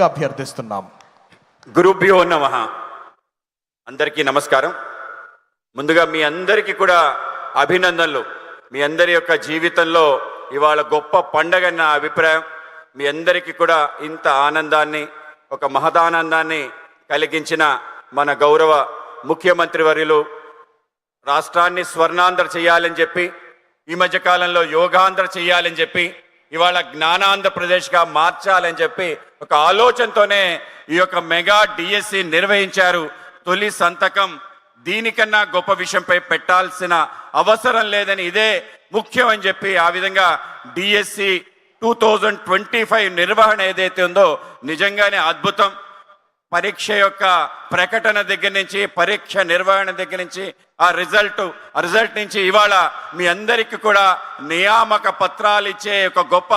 అభ్యర్థిస్తున్నాం. గురుభ్యో నమ. అందరికీ నమస్కారం. ముందుగా మీ అందరికీ కూడా అభినందనలు. మీ అందరి యొక్క జీవితంలో ఇవాళ గొప్ప పండగ నా అభిప్రాయం. మీ అందరికీ కూడా ఇంత ఆనందాన్ని ఒక మహదానందాన్ని కలిగించిన మన గౌరవ ముఖ్యమంత్రి వర్యులు రాష్ట్రాన్ని స్వర్ణాంధ్ర చేయాలని చెప్పి ఈ మధ్య కాలంలో యోగాంధ్ర చేయాలని చెప్పి ఇవాళ జ్ఞానాంధ్రప్రదేశ్గా మార్చాలని చెప్పి ఒక ఆలోచనతోనే ఈ యొక్క మెగా డిఎస్సి నిర్వహించారు. తొలి సంతకం దీనికన్నా గొప్ప విషయంపై పెట్టాల్సిన అవసరం లేదని ఇదే ముఖ్యం అని చెప్పి ఆ విధంగా DSC two thousand twenty five నిర్వహణ ఏదైతే ఉందో నిజంగానే అద్భుతం. పరీక్ష యొక్క ప్రకటన దగ్గర నుంచి పరీక్ష నిర్వహణ దగ్గర నుంచి ఆ రిజల్ట్ ఆ రిజల్ట్ నుంచి ఇవాళ మీ అందరికీ కూడా నియామక పత్రాలు ఇచ్చే ఒక గొప్ప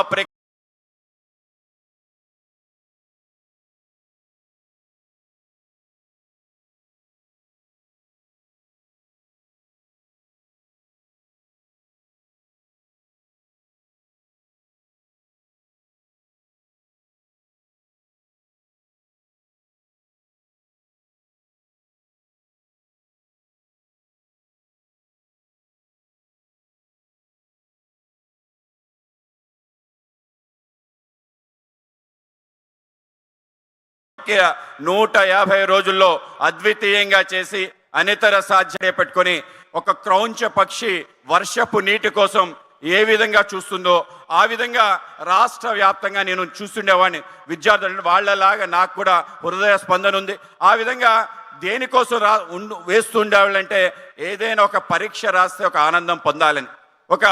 ప్రక్రియ నూట యాభై రోజుల్లో అద్వితీయంగా చేసి అనితర సాధ్యం పెట్టుకొని ఒక క్రౌంచ పక్షి వర్షపు నీటి కోసం ఏ విధంగా చూస్తుందో ఆ విధంగా రాష్ట్ర వ్యాప్తంగా నేను చూస్తుండేవాడిని. విద్యార్థులు వాళ్ళలాగా నాకు కూడా హృదయ స్పందన ఉంది. ఆ విధంగా దేనికోసం రా వేస్తుండేవాళ్ళంటే ఏదైనా ఒక పరీక్ష రాస్తే ఒక ఆనందం పొందాలని. ఒక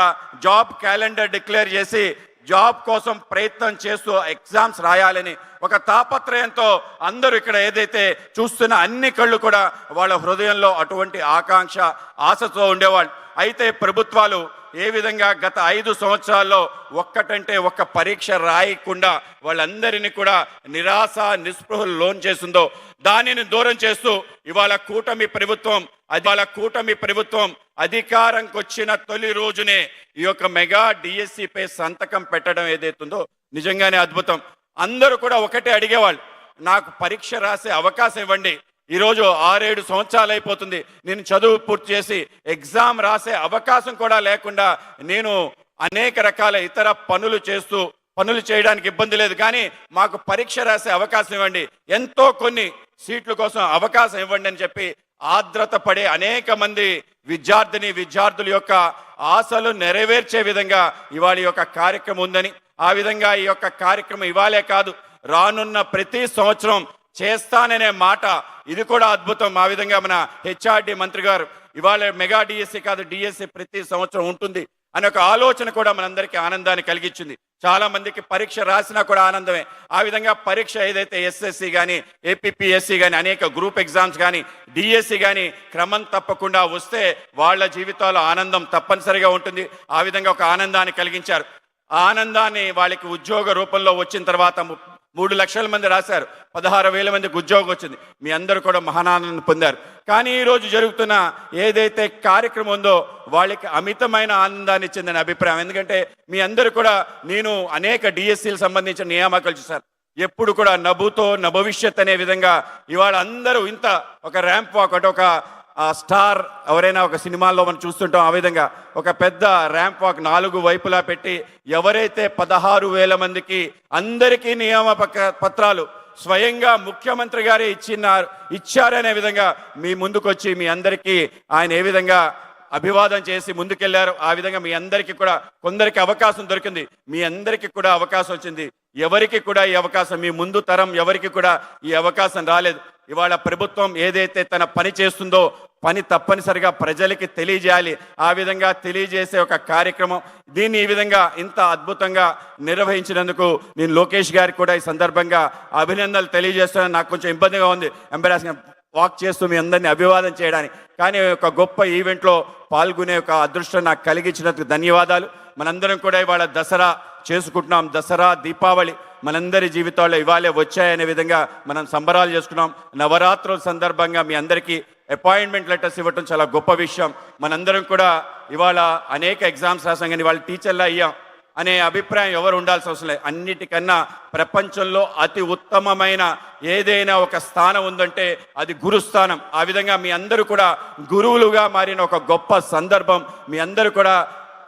జాబ్ క్యాలెండర్ డిక్లేర్ చేసి జాబ్ కోసం ప్రయత్నం చేస్తూ ఎగ్జామ్స్ రాయాలని ఒక తాపత్రయంతో అందరూ ఇక్కడ ఏదైతే చూస్తున్న అన్ని కళ్ళు కూడా వాళ్ళ హృదయంలో అటువంటి ఆకాంక్ష ఆశతో ఉండేవాళ్ళు. అయితే ప్రభుత్వాలు ఏ విధంగా గత ఐదు సంవత్సరాల్లో ఒక్కటంటే ఒక్క పరీక్ష రాయకుండా వాళ్ళందరినీ కూడా నిరాశ నిస్పృహలు లోన్ చేసిందో దానిని దూరం చేస్తూ ఇవాళ కూటమి ప్రభుత్వం ఇవాళ కూటమి ప్రభుత్వం అధికారంకి వచ్చిన తొలి రోజునే ఈ యొక్క మెగా డిఎస్సిపై సంతకం పెట్టడం ఏదైతుందో నిజంగానే అద్భుతం. అందరూ కూడా ఒకటే అడిగేవాళ్ళు నాకు పరీక్ష రాసే అవకాశం ఇవ్వండి. ఈరోజు ఆరేడు సంవత్సరాలు అయిపోతుంది నేను చదువు పూర్తి చేసి ఎగ్జామ్ రాసే అవకాశం కూడా లేకుండా నేను అనేక రకాల ఇతర పనులు చేస్తూ పనులు చేయడానికి ఇబ్బంది లేదు. కానీ మాకు పరీక్ష రాసే అవకాశం ఇవ్వండి. ఎంతో కొన్ని సీట్ల కోసం అవకాశం ఇవ్వండి అని చెప్పి ఆద్రత పడే అనేక మంది విద్యార్థిని విద్యార్థుల యొక్క ఆశలు నెరవేర్చే విధంగా ఇవాళ ఈ యొక్క కార్యక్రమం ఉందని. ఆ విధంగా ఈ యొక్క కార్యక్రమం ఇవాళే కాదు రానున్న ప్రతి సంవత్సరం చేస్తాననే మాట. ఇది కూడా అద్భుతం. ఆ విధంగా మన హెచ్ఆర్డి మంత్రి గారు ఇవాళ మెగా డిఎస్సి కాదు డిఎస్సి ప్రతి సంవత్సరం ఉంటుంది. అనే ఒక ఆలోచన కూడా మనందరికీ ఆనందాన్ని కలిగించింది. చాలా మందికి పరీక్ష రాసినా కూడా ఆనందమే. ఆ విధంగా పరీక్ష ఏదైతే ఎస్ఎస్సి కానీ ఏపీఎస్సి కానీ అనేక గ్రూప్ ఎగ్జామ్స్ కానీ డిఎస్సి కానీ క్రమం తప్పకుండా వస్తే వాళ్ళ జీవితాల్లో ఆనందం తప్పనిసరిగా ఉంటుంది. ఆ విధంగా ఒక ఆనందాన్ని కలిగించారు. ఆ ఆనందాన్ని వాళ్ళకి ఉద్యోగ రూపంలో వచ్చిన తర్వాత మూడు లక్షల మంది రాశారు. పదహారు వేల మందికి ఉద్యోగం వచ్చింది. మీ అందరూ కూడా మహానానందం పొందారు. కానీ ఈరోజు జరుగుతున్న ఏదైతే కార్యక్రమం ఉందో వాళ్ళకి అమితమైన ఆనందాన్ని ఇచ్చిందని అభిప్రాయం. ఎందుకంటే మీ అందరూ కూడా నేను అనేక డిఎస్సీలు సంబంధించిన నియామకాలు చూశాను. ఎప్పుడు కూడా నభుతో నభవిష్యత్ అనే విధంగా ఇవాళ అందరూ ఇంత ఒక ర్యాంప్ వాక్ అంటే ఒక ఆ స్టార్ ఎవరైనా ఒక సినిమాల్లో మనం చూస్తుంటాం ఆ విధంగా ఒక పెద్ద ర్యాంప్ వాక్ నాలుగు వైపులా పెట్టి ఎవరైతే పదహారు వేల మందికి అందరికీ నియామక పత్రాలు స్వయంగా ముఖ్యమంత్రి గారే ఇచ్చినారు ఇచ్చారనే విధంగా మీ ముందుకొచ్చి మీ అందరికీ ఆయన ఏ విధంగా అభివాదం చేసి ముందుకెళ్ళారు ఆ విధంగా మీ అందరికీ కూడా కొందరికి అవకాశం దొరికింది. మీ అందరికీ కూడా అవకాశం వచ్చింది. ఎవరికి కూడా ఈ అవకాశం మీ ముందు తరం ఎవరికి కూడా ఈ అవకాశం రాలేదు. ఇవాళ ప్రభుత్వం ఏదైతే తన పని చేస్తుందో పని తప్పనిసరిగా ప్రజలకి తెలియజేయాలి. ఆ విధంగా తెలియజేసే ఒక కార్యక్రమం. దీన్ని ఈ విధంగా ఇంత అద్భుతంగా నిర్వహించినందుకు నేను లోకేష్ గారికి కూడా ఈ సందర్భంగా అభినందనలు తెలియజేస్తున్నాను. నాకు కొంచెం ఇబ్బందిగా ఉంది. ఎంబరాసింగ్ వాక్ చేస్తూ మీ అందరినీ అభివాదం చేయడానికి. కానీ ఒక గొప్ప ఈవెంట్లో పాల్గొనే ఒక అదృష్టం నాకు కలిగించినందుకు ధన్యవాదాలు. మనందరం కూడా ఇవాళ దసరా చేసుకుంటున్నాం. దసరా దీపావళి మనందరి జీవితాల్లో ఇవాళే వచ్చాయనే విధంగా మనం సంబరాలు చేసుకున్నాం. నవరాత్రుల సందర్భంగా మీ అందరికీ అపాయింట్మెంట్ లెటర్స్ ఇవ్వటం చాలా గొప్ప విషయం. మనందరం కూడా ఇవాళ అనేక ఎగ్జామ్స్ రాసాం కానీ ఇవాళ టీచర్లా అయ్యాం అనే అభిప్రాయం ఎవరు ఉండాల్సిన అవసరం లేదు. అన్నిటికన్నా ప్రపంచంలో అతి ఉత్తమమైన ఏదైనా ఒక స్థానం ఉందంటే అది గురుస్థానం. ఆ విధంగా మీ అందరూ కూడా గురువులుగా మారిన ఒక గొప్ప సందర్భం. మీ అందరూ కూడా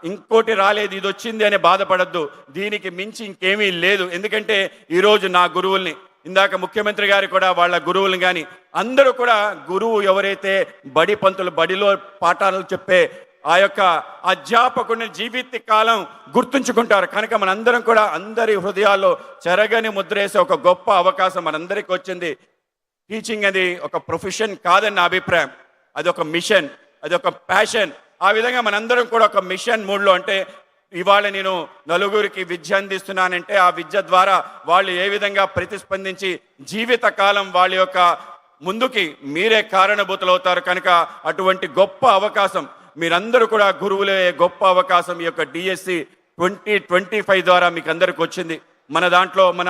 ఇంకోటి రాలేదు ఇది వచ్చింది అని బాధపడద్దు. దీనికి మించి ఇంకేమీ లేదు. ఎందుకంటే ఈరోజు నా గురువుల్ని ఇందాక ముఖ్యమంత్రి గారు కూడా వాళ్ళ గురువులు కానీ అందరూ కూడా గురువు ఎవరైతే బడి పంతులు బడిలో పాఠాలు చెప్పే ఆ యొక్క అధ్యాపకుని జీవిత కాలం గుర్తుంచుకుంటారు. కనుక మనందరం కూడా అందరి హృదయాల్లో చెరగని ముద్రేసే ఒక గొప్ప అవకాశం మనందరికీ వచ్చింది. టీచింగ్ అది ఒక ప్రొఫెషన్ కాదని నా అభిప్రాయం. అది ఒక మిషన్ అది ఒక ప్యాషన్. ఆ విధంగా మనందరం కూడా ఒక మిషన్ మూడ్లో అంటే ఇవాళ నేను నలుగురికి విద్య అందిస్తున్నానంటే ఆ విద్య ద్వారా వాళ్ళు ఏ విధంగా ప్రతిస్పందించి జీవిత కాలం వాళ్ళ యొక్క ముందుకి మీరే కారణభూతులవుతారు కనుక అటువంటి గొప్ప అవకాశం మీరందరూ కూడా గురువులే గొప్ప అవకాశం ఈ యొక్క డిఎస్సి ట్వంటీ ట్వంటీ ఫైవ్ ద్వారా మీకు అందరికి వచ్చింది. మన దాంట్లో మన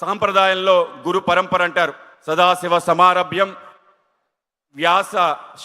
సాంప్రదాయంలో గురు పరంపర అంటారు. సదాశివ సమారభ్యం వ్యాస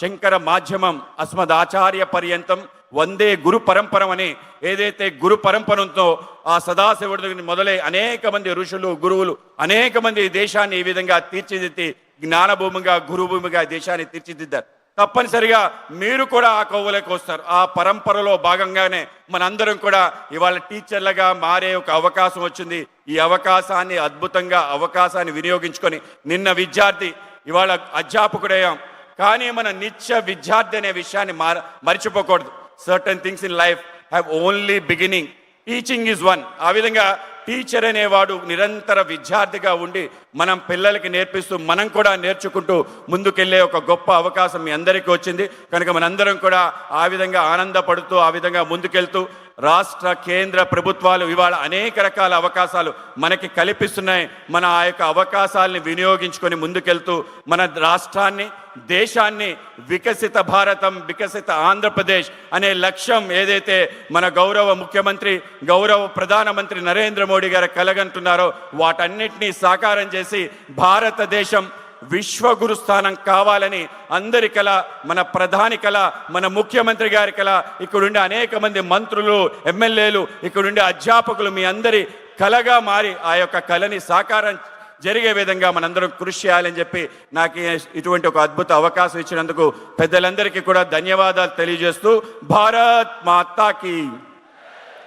శంకర మాధ్యమం అస్మదాచార్య పర్యంతం వందే గురు పరంపరం అని ఏదైతే గురు పరంపరంతో ఆ సదాశివుడి మొదలై అనేక మంది ఋషులు గురువులు అనేక మంది దేశాన్ని ఈ విధంగా తీర్చిదిద్ది జ్ఞానభూమిగా గురుభూమిగా దేశాన్ని తీర్చిదిద్దారు. తప్పనిసరిగా మీరు కూడా ఆ కొవ్వులకు వస్తారు. ఆ పరంపరలో భాగంగానే మనందరం కూడా ఇవాళ టీచర్లుగా మారే ఒక అవకాశం వచ్చింది. ఈ అవకాశాన్ని అద్భుతంగా అవకాశాన్ని వినియోగించుకొని నిన్న విద్యార్థి ఇవాళ అధ్యాపకుడయ్యాం. కానీ మన నిత్య విద్యార్థి అనే విషయాన్ని మార మర్చిపోకూడదు. Certain things in life have only beginning teaching is one ఆ విధంగా టీచర్ అనేవాడు నిరంతర విద్యార్థిగా ఉండి మనం పిల్లలకి నేర్పిస్తూ మనం కూడా నేర్చుకుంటూ ముందుకెళ్ళే ఒక గొప్ప అవకాశం మీ అందరికీ వచ్చింది. కనుక మనందరం కూడా ఆ విధంగా ఆనందపడుతూ ఆ విధంగా ముందుకెళ్తూ రాష్ట్ర కేంద్ర ప్రభుత్వాలు ఇవాళ అనేక రకాల అవకాశాలు మనకి కల్పిస్తున్నాయి. మన ఆ యొక్క అవకాశాలని వినియోగించుకొని ముందుకెళ్తూ మన రాష్ట్రాన్ని దేశాన్ని వికసిత భారతం వికసిత ఆంధ్రప్రదేశ్ అనే లక్ష్యం ఏదైతే మన గౌరవ ముఖ్యమంత్రి గౌరవ ప్రధానమంత్రి నరేంద్ర మోడీ గారు కలగంటున్నారో వాటన్నిటినీ సాకారం చేసి భారతదేశం విశ్వగురు స్థానం కావాలని అందరి కల మన ప్రధాని కల మన ముఖ్యమంత్రి గారి కల ఇక్కడుండే అనేక మంది మంత్రులు ఎమ్మెల్యేలు ఇక్కడుండే అధ్యాపకులు మీ అందరి కలగా మారి ఆ యొక్క కళని సాకారం జరిగే విధంగా మనందరం కృషి చేయాలని చెప్పి నాకు ఇటువంటి ఒక అద్భుత అవకాశం ఇచ్చినందుకు పెద్దలందరికీ కూడా ధన్యవాదాలు తెలియజేస్తూ భారత్ మాతాకి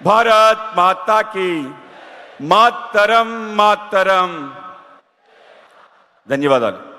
భారత్ మాతాకి మాతరం మాతరం. ధన్యవాదాలు.